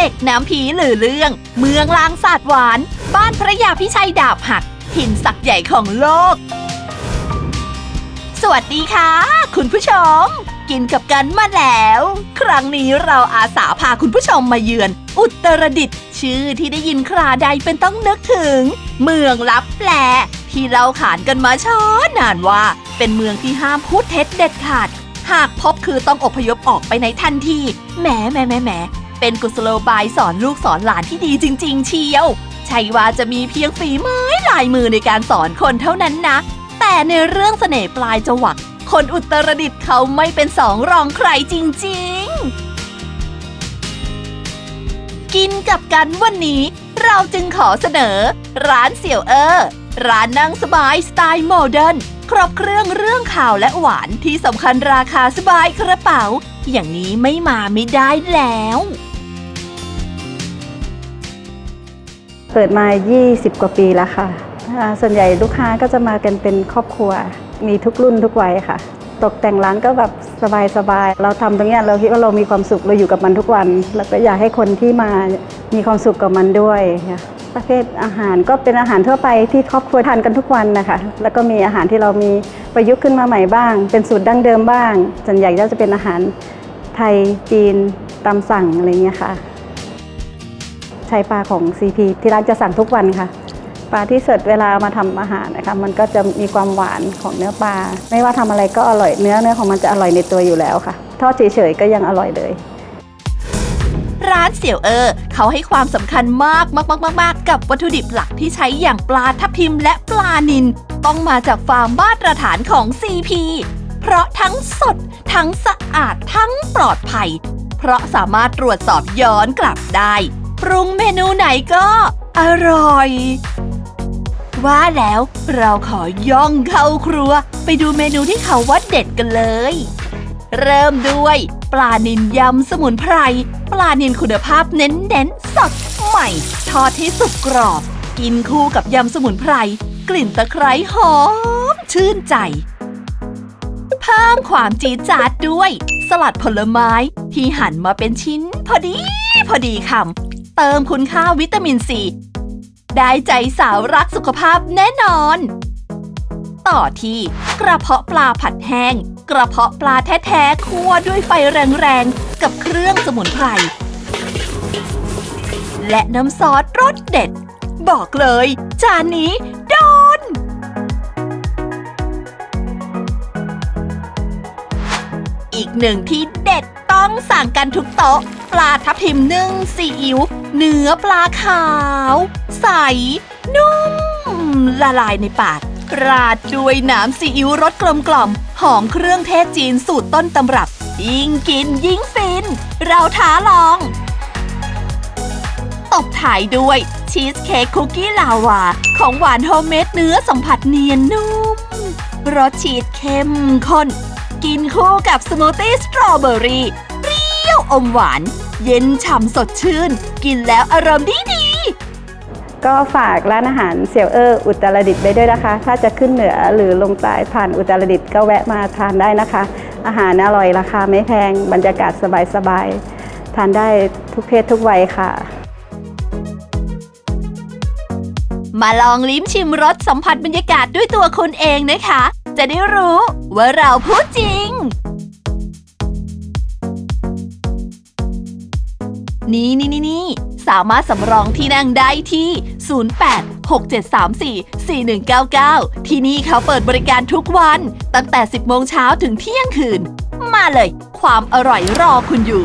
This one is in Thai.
เหล็กน้ำผีหรือเรื่อง เมืองลางศาสตร์หวาน บ้านพระยาพิชัยดาบหักถิ่นศักดิ์ใหญ่ของโลก สวัสดีค่ะ คุณผู้ชม กินกับกันมาแล้ว ครั้งนี้เราอาสาพาคุณผู้ชมมาเยือน อุตรดิตถ์ชื่อที่ได้ยินคราใดเป็นต้องนึกถึง เมืองลับแปลที่เราขานกันมาช้อนานว่า เป็นเมืองที่ห้ามพูดเท็จเด็ดขาดหากพบคือต้องอพยพออกไปในทันที แหมแหมแหมแหม เป็นกุศโลบายสอนลูกสอนหลานที่ดีจริง ๆ เชียวใช่ว่าจะมีเพียงฝีไม้ลายมือในการสอนคนเท่านั้นนะ แต่ในเรื่องเสน่ห์ปลายจวัก คนอุตรดิตถ์เขาไม่เป็นสองรองใครจริง ๆ กินกับกันวันนี้ เราจึงขอเสนอ ร้านเสี่ยวเออร้านนั่งสบายสไตล์โมเดิร์นครบเครื่องเรื่องข่าวและหวานที่สำคัญราคาสบายกระเป๋า อย่างนี้ไม่มาไม่ได้แล้ว เปิดมา 20 กว่าปีแล้วค่ะ ส่วนใหญ่ลูกค้าก็จะมากันเป็นครอบครัว มีทุกรุ่นทุกวัยค่ะ ตกแต่งร้านก็แบบสบายๆ เราทำตรงนี้เราคิดว่าเรามีความสุข เราอยู่กับมันทุกวัน แล้วก็อยากให้คนที่มามีความสุขกับมันด้วยค่ะประเภทอาหารก็เป็นอาหารทั่วไปที่ครอบครัวทานกันทุกวันนะคะ แล้วก็มีอาหารที่เรามีประยุกต์ขึ้นมาใหม่บ้าง เป็นสูตรดั้งเดิมบ้างส่วนใหญ่ก็จะเป็นอาหารไทยจีนตามสั่งอะไรเงี้ยค่ะ ใช้ปลาของ CP ที่ร้านจะสั่งทุกวันค่ะ ปลาที่สดเวลามาทำอาหารนะคะ มันก็จะมีความหวานของเนื้อปลา ไม่ว่าทำอะไรก็อร่อยเนื้อเนื้อของมันจะอร่อยในตัวอยู่แล้วค่ะ ทอดเฉยๆก็ยังอร่อยเลย ร้านเสี่ยวเออ เขาให้ความสำคัญมากมากมากมากมากกับวัตถุดิบหลักที่ใช้อย่างปลาทับทิมและปลานิลต้องมาจากฟาร์มมาตรฐานของ CP เพราะทั้งสด ทั้งสะอาดทั้งปลอดภัย เพราะสามารถตรวจสอบย้อนกลับได้ ปรุงเมนูไหนก็อร่อย ว่าแล้วเราขอย่องเข้าครัว ไปดูเมนูที่เขาว่าเด็ดกันเลย เริ่มด้วย ปลานิลยำสมุนไพร ปลานิลคุณภาพเน้นๆสดใหม่ ทอดให้สุกกรอบ กินคู่กับยำสมุนไพร กลิ่นตะไคร้หอม ชื่นใจ เพิ่มความจี๊ดจาดด้วย สลัดผลไม้ที่หั่นมาเป็นชิ้น พอดี พอดีคำ เติมคุณค่าวิตามินซี ได้ใจสาวรักสุขภาพแน่นอน ต่อที่กระเพาะปลาผัดแห้ง กระเพาะปลาแท้ๆคั่วด้วยไฟแรงๆ กับเครื่องสมุนไพร และน้ำซอสรสเด็ด บอกเลย จานนี้โดนอีกหนึ่งที่เด็ดต้องสั่งกันทุกโต๊ะ ปลาทับทิมนึ่งซีอิ๊ว เนื้อปลาขาว ใส นุ่ม ละลายในปาก ราดด้วยน้ำซีอิ๊วรสกลมกล่อมหอมเครื่องเทศจีนสูตรต้นตำรับ ยิ่งกินยิ่งฟิน เราท้าลอง ตบท้ายด้วยชีสเค้กคุกกี้ลาวา ของหวานโฮมเมดเนื้อสัมผัสเนียนนุ่ม รสชีสเข้มข้น กินคู่กับสมูทตี้สตรอเบอรี่เรี อมหวาน เย็นฉ่ำสดชื่น กินแล้วอารมณ์ดีดีๆก็ฝากร้านอาหารเสี่ยวเอออุตรดิตถ์ไปด้วยนะคะ ถ้าจะขึ้นเหนือหรือลงใต้ผ่านอุตรดิตถ์ก็แวะมาทานได้นะคะ อาหารอร่อยราคาไม่แพงบรรยากาศสบายๆทานได้ทุกเพศทุกวัยค่ะ มาลองลิ้มชิมรสสัมผัสบรรยากาศด้วยตัวคุณเองนะคะ จะได้รู้ว่าเราพูดจริง นี่นี่นี่นี่สามารถสำรองที่นั่งได้ที่ 0867344199 ที่นี่เขาเปิดบริการทุกวัน ตั้งแต่ 10 โมงเช้าถึงเที่ยงคืน มาเลย ความอร่อยรอคุณอยู่